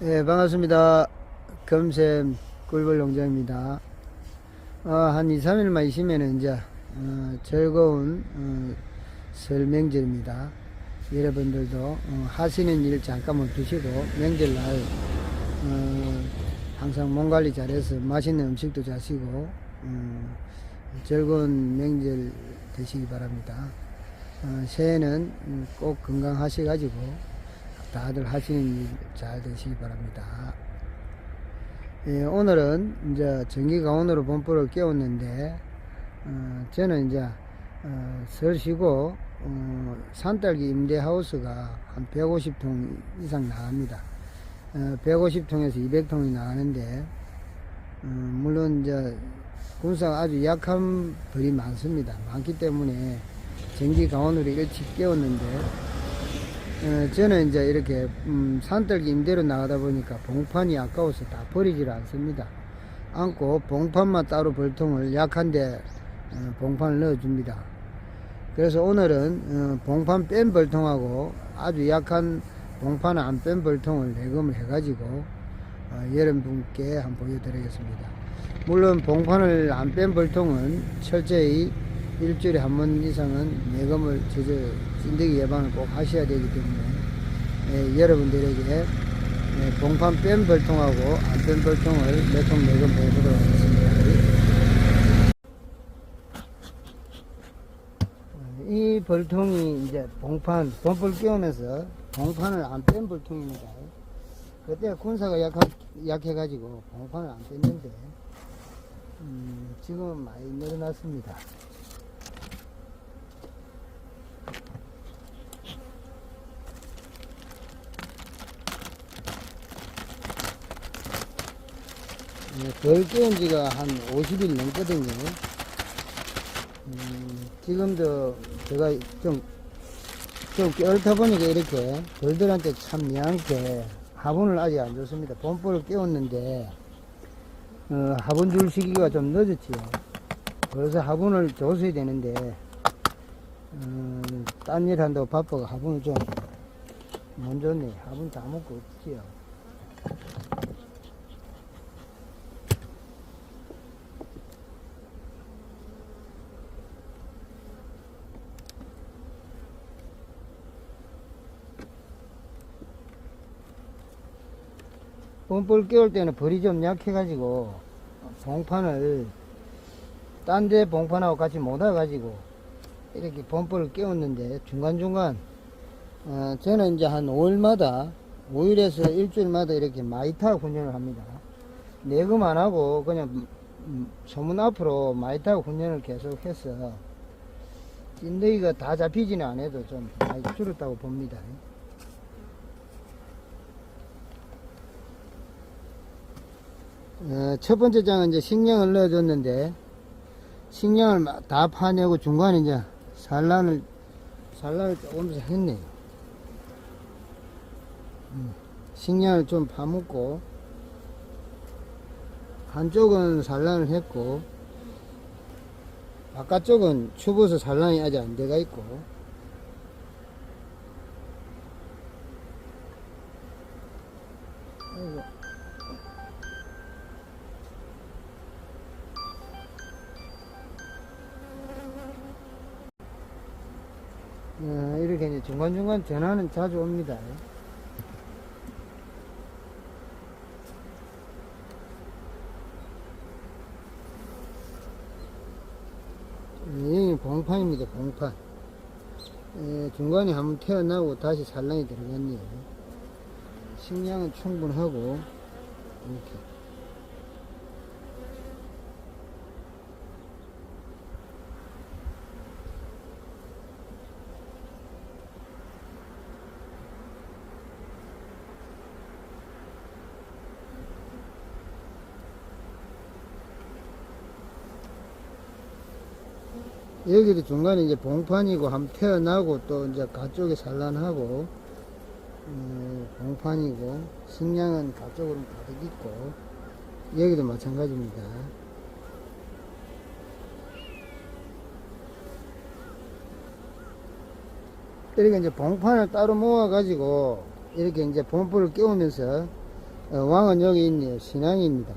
예, 반갑습니다. 금샘 꿀벌 농장입니다. 어, 한 2, 3일만 있으면 이제, 어, 즐거운, 어, 설 명절입니다. 여러분들도, 어, 하시는 일 잠깐 멈추시고, 명절날, 어, 항상 몸 관리 잘해서 맛있는 음식도 자시고, 어, 즐거운 명절 되시기 바랍니다. 어, 새해는 음, 꼭 건강하셔가지고, 다들 하시는 일 잘 되시기 바랍니다. 예, 오늘은 이제 전기 강원으로 본부를 깨웠는데, 어, 저는 이제, 어, 설 쉬고, 어, 산딸기 임대하우스가 한 150통 이상 나갑니다. 어, 150통에서 200통이 나가는데, 어, 물론 이제 군사가 아주 약한 벌이 많습니다. 많기 때문에 전기 강원으로 일찍 깨웠는데, 어, 저는 이제 이렇게 음, 산딸기 임대로 나가다 보니까 봉판이 아까워서 다 버리질 않습니다. 안고 봉판만 따로 벌통을 약한데 어, 봉판을 넣어줍니다. 그래서 오늘은 어, 봉판 뺀 벌통하고 아주 약한 봉판 안 뺀 벌통을 내금을 해가지고 어, 여러분께 한번 보여드리겠습니다. 물론 봉판을 안 뺀 벌통은 철저히 일주일에 한 번 이상은 내검을 제저 찐득이 예방을 꼭 하셔야 되기 때문에 예, 여러분들에게 예, 봉판 뺀 벌통하고 안 뺀 벌통을 몇통 내검 보여보도록 하겠습니다. 어, 이 벌통이 이제 봉판, 본불 끼우면서 봉판을 안 뺀 벌통입니다. 그때 군사가 약하, 약해가지고 봉판을 안 뺐는데, 음, 지금은 많이 늘어났습니다. 덜 깨운 지가 한 50일 넘거든요. 음, 지금도 제가 좀, 좀 옳다 보니까 이렇게 벌들한테 참 미안하게 화분을 아직 안 줬습니다. 봄볼을 깨웠는데, 어, 화분 줄 시기가 좀 늦었지요. 그래서 화분을 줬어야 되는데, 음, 딴일 한다고 바빠가 화분을 좀 못 줬네. 화분 다 먹고 없지요. 뻔볼 깨울 때는 벌이 좀 약해가지고 봉판을 딴 데 봉판하고 같이 못 와가지고 이렇게 뻔볼을 깨웠는데 중간중간 어, 저는 이제 한 5일마다 5일에서 일주일마다 이렇게 마이타 훈련을 합니다. 내금 안 하고 그냥 음, 소문 앞으로 마이타 훈련을 계속 해서 찐득이가 다 잡히지는 않아도 좀 많이 줄었다고 봅니다. 어, 첫 번째 장은 이제 식량을 넣어줬는데 식량을 마- 다 파내고 중간에 이제 산란을 산란을 조금 더 했네요. 음, 식량을 좀 파묻고 한쪽은 산란을 했고 바깥쪽은 추워서 산란이 아직 안 돼가 있고. 이렇게 이제 중간중간 전화는 자주 옵니다. 여기 봉판입니다, 봉판. 에, 중간에 한번 태어나고 다시 산란이 들어갔네요. 식량은 충분하고, 이렇게. 여기도 중간에 이제 봉판이고 한번 태어나고 또 이제 가쪽에 산란하고 음, 봉판이고 식량은 가쪽으로 가득 있고 여기도 마찬가지입니다. 이렇게 이제 봉판을 따로 모아 가지고 이렇게 이제 봉불을 깨우면서 어, 왕은 여기 있네요. 신앙입니다.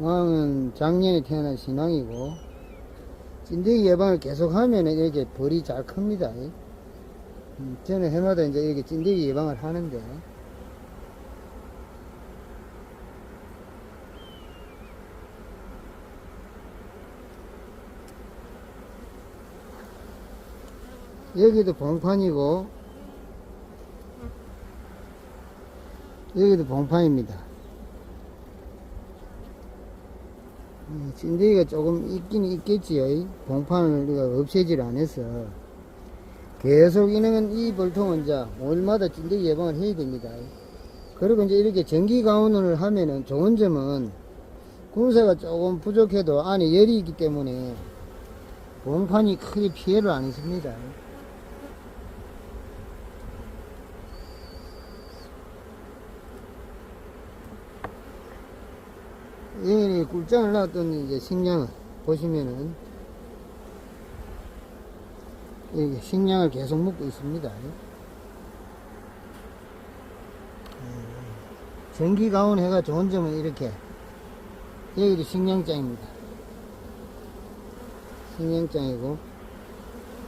왕은 작년에 태어난 신앙이고, 찐득이 예방을 계속 하면은 이렇게 벌이 잘 큽니다. 음, 저는 해마다 이제 이렇게 찐득이 예방을 하는데, 여기도 봉판이고, 여기도 봉판입니다. 음, 찐득이가 조금 있긴 있겠지요. 이 봉판을 우리가 없애질 않아서. 계속 이는 이 벌통은 이제 월마다 찐득이 예방을 해야 됩니다. 그리고 이제 이렇게 전기 가온을 하면은 좋은 점은 군사가 조금 부족해도 안에 열이 있기 때문에 봉판이 크게 피해를 안 입습니다. 이 꿀장을 놨던 이제 식량을 보시면은 이게 식량을 계속 먹고 있습니다. 음, 전기 가온 해가 좋은 점은 이렇게 여기도 식량장입니다. 식량장이고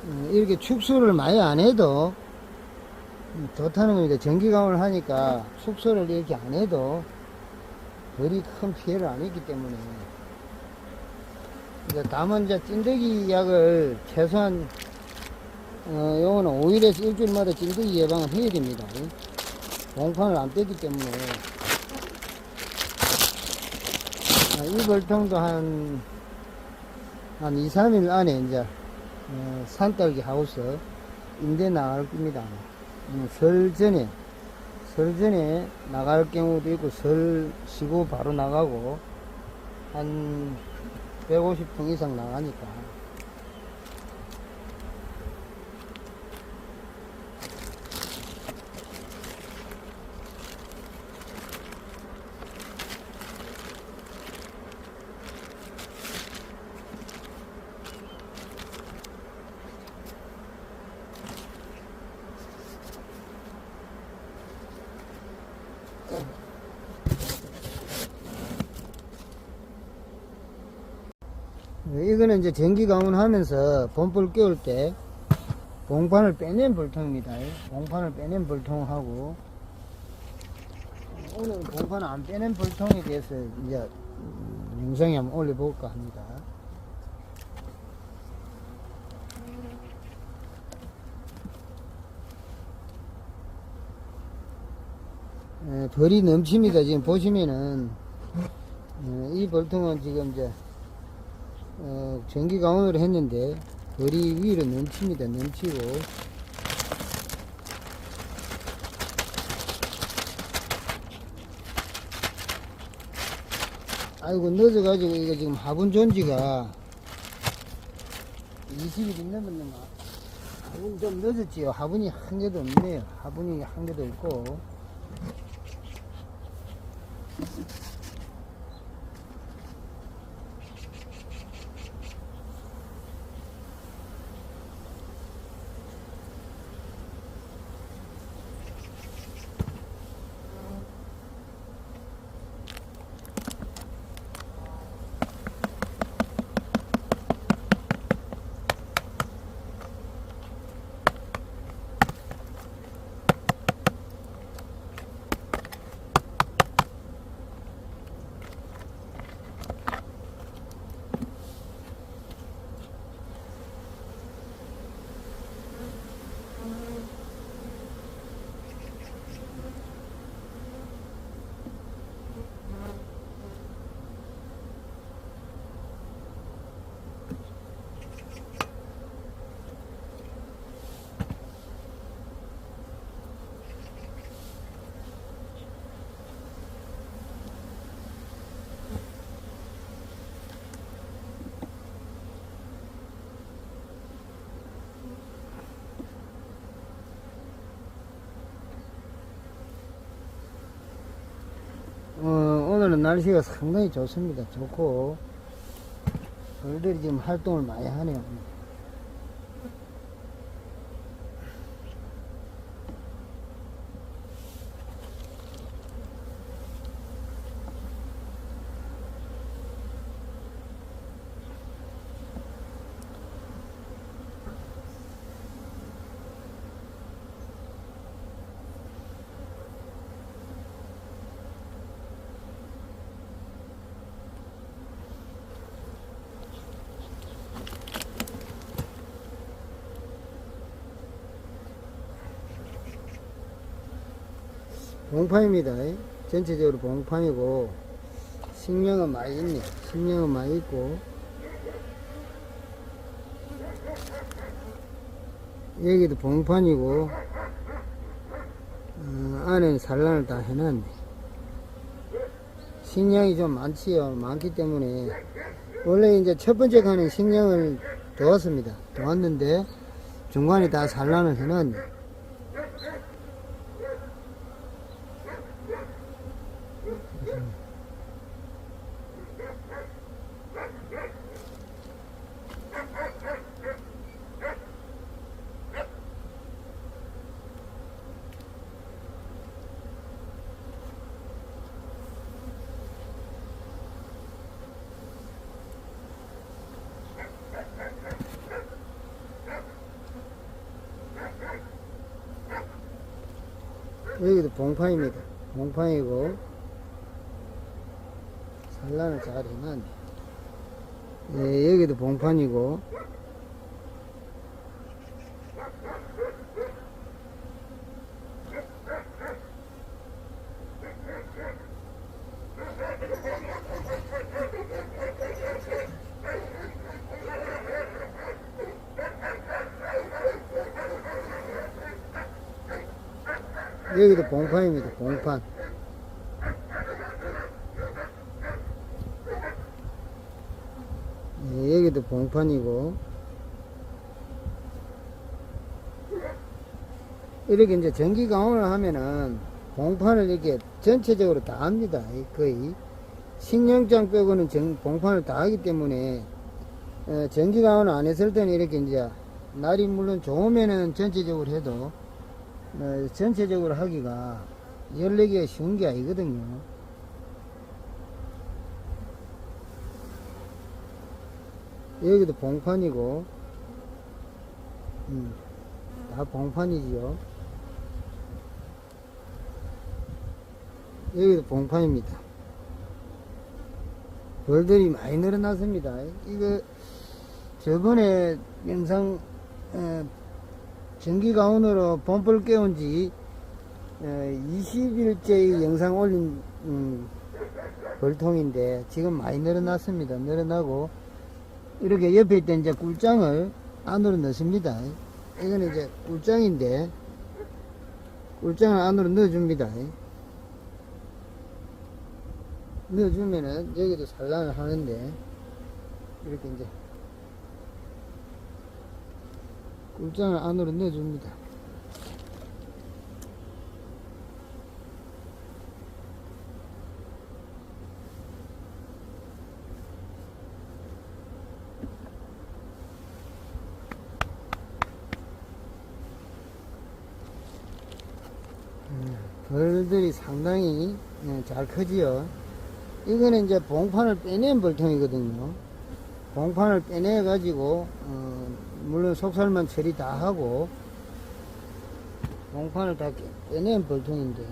음, 이렇게 축소를 많이 안 해도 음, 좋다는 겁니다. 전기 가온을 하니까 축소를 이렇게 안 해도 별이 큰 피해를 안 했기 때문에 이제 다만 이제 찐득이 약을 최소한 어, 요거는 5일에서 일주일마다 찐득이 예방을 해야 됩니다. 봉판을 안 뺐기 때문에 아, 이 벌통도 한, 한 2, 3일 안에 이제 어, 산딸기 하우스 임대 나갈 겁니다. 음, 설 전에 설 전에 나갈 경우도 있고 설 쉬고 바로 나가고 한 150평 이상 나가니까 이거는 이제 전기 가온하면서 봄불 깨울 때 봉판을 빼낸 볼통입니다. 봉판을 빼낸 볼통하고 오늘 봉판 안 빼낸 볼통에 대해서 이제 음, 영상에 한번 올려볼까 합니다. 에, 벌이 넘칩니다. 지금 보시면은 에, 이 볼통은 지금 이제 어, 전기 가온을 했는데 벌이 위로 넘칩니다. 넘치고. 아이고 늦어가지고 이거 지금 화분 존지가 20일이 넘었는가? 화분 좀 늦었지요. 화분이 한 개도 없네요. 화분이 한 개도 없고 어, 오늘은 날씨가 상당히 좋습니다. 좋고, 벌들이 지금 활동을 많이 하네요. 봉판입니다. 전체적으로 봉판이고 식량은 많이 있네. 식량은 많이 있고 여기도 봉판이고 어, 안에는 산란을 다 해놨네. 식량이 좀 많지요. 많기 때문에 원래 이제 첫 번째 칸은 식량을 도왔습니다. 도왔는데 중간에 다 산란을 해놨네. 봉판입니다. 봉판이고 산란을 잘 해놨네. 예, 여기도 봉판이고 여기도 봉판입니다. 봉판. 예, 여기도 봉판이고 이렇게 이제 전기 강원을 하면은 봉판을 이렇게 전체적으로 다 합니다. 거의 식량장 빼고는 전, 봉판을 다 하기 때문에 어, 전기 강원을 안 했을 때는 이렇게 이제 날이 물론 좋으면은 전체적으로 해도 어, 전체적으로 하기가 14개가 쉬운 게 아니거든요. 여기도 봉판이고, 음, 다 봉판이지요. 여기도 봉판입니다. 벌들이 많이 늘어났습니다. 이거, 저번에 영상, 어, 전기 가온으로 범벌 깨운 지 20일째 영상 올린 음, 벌통인데 지금 많이 늘어났습니다. 늘어나고 이렇게 옆에 있던 이제 꿀장을 안으로 넣습니다. 이거는 이제 꿀장인데 꿀장을 안으로 넣어줍니다. 넣어주면은 여기도 산란을 하는데 이렇게 이제 꿀장을 안으로 넣어줍니다. 음, 벌들이 상당히 예, 잘 크지요. 이거는 이제 봉판을 빼낸 벌통이거든요. 봉판을 빼내 가지고 어, 물론 속살만 처리 다 하고 봉판을 다 빼낸 벌통인데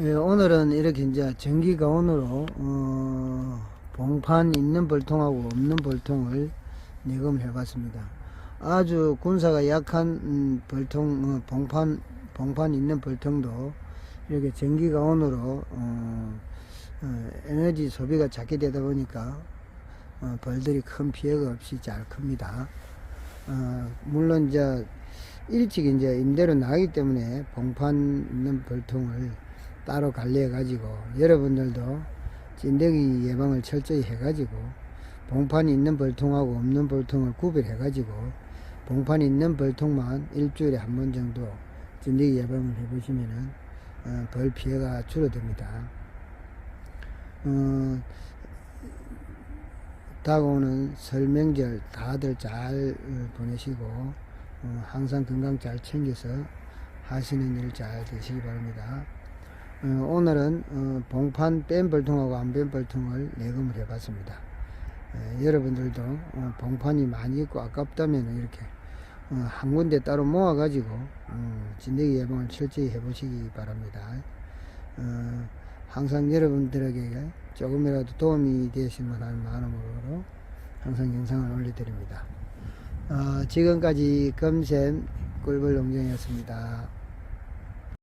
예, 오늘은 이렇게 이제 전기 가온으로 어, 봉판 있는 벌통하고 없는 벌통을 내검을 해봤습니다. 아주 군사가 약한 음, 벌통 어, 봉판 봉판 있는 벌통도 이렇게 전기 가온으로 어, 어, 에너지 소비가 작게 되다 보니까 어, 벌들이 큰 피해가 없이 잘 큽니다. 어, 물론 이제 일찍 이제 임대로 나가기 때문에 봉판 있는 벌통을 따로 관리해 가지고 여러분들도 찐대기 예방을 철저히 해 가지고 봉판이 있는 벌통하고 없는 벌통을 구별해 가지고 봉판이 있는 벌통만 일주일에 한 번 정도 찐대기 예방을 해 보시면은 어, 벌 피해가 줄어듭니다. 어, 다가오는 설 명절 다들 잘 어, 보내시고 어, 항상 건강 잘 챙겨서 하시는 일 잘 되시기 바랍니다. 어, 오늘은 어, 봉판 뺀 벌통하고 안뺀 벌통을 내검을 해봤습니다. 에, 여러분들도 어, 봉판이 많이 있고 아깝다면 이렇게 어, 한 군데 따로 모아가지고 어, 진드기 예방을 철저히 해보시기 바랍니다. 어, 항상 여러분들에게 조금이라도 도움이 되시면 하는 마음으로 항상 영상을 올려드립니다. 어, 지금까지 검샘 꿀벌 농장이었습니다.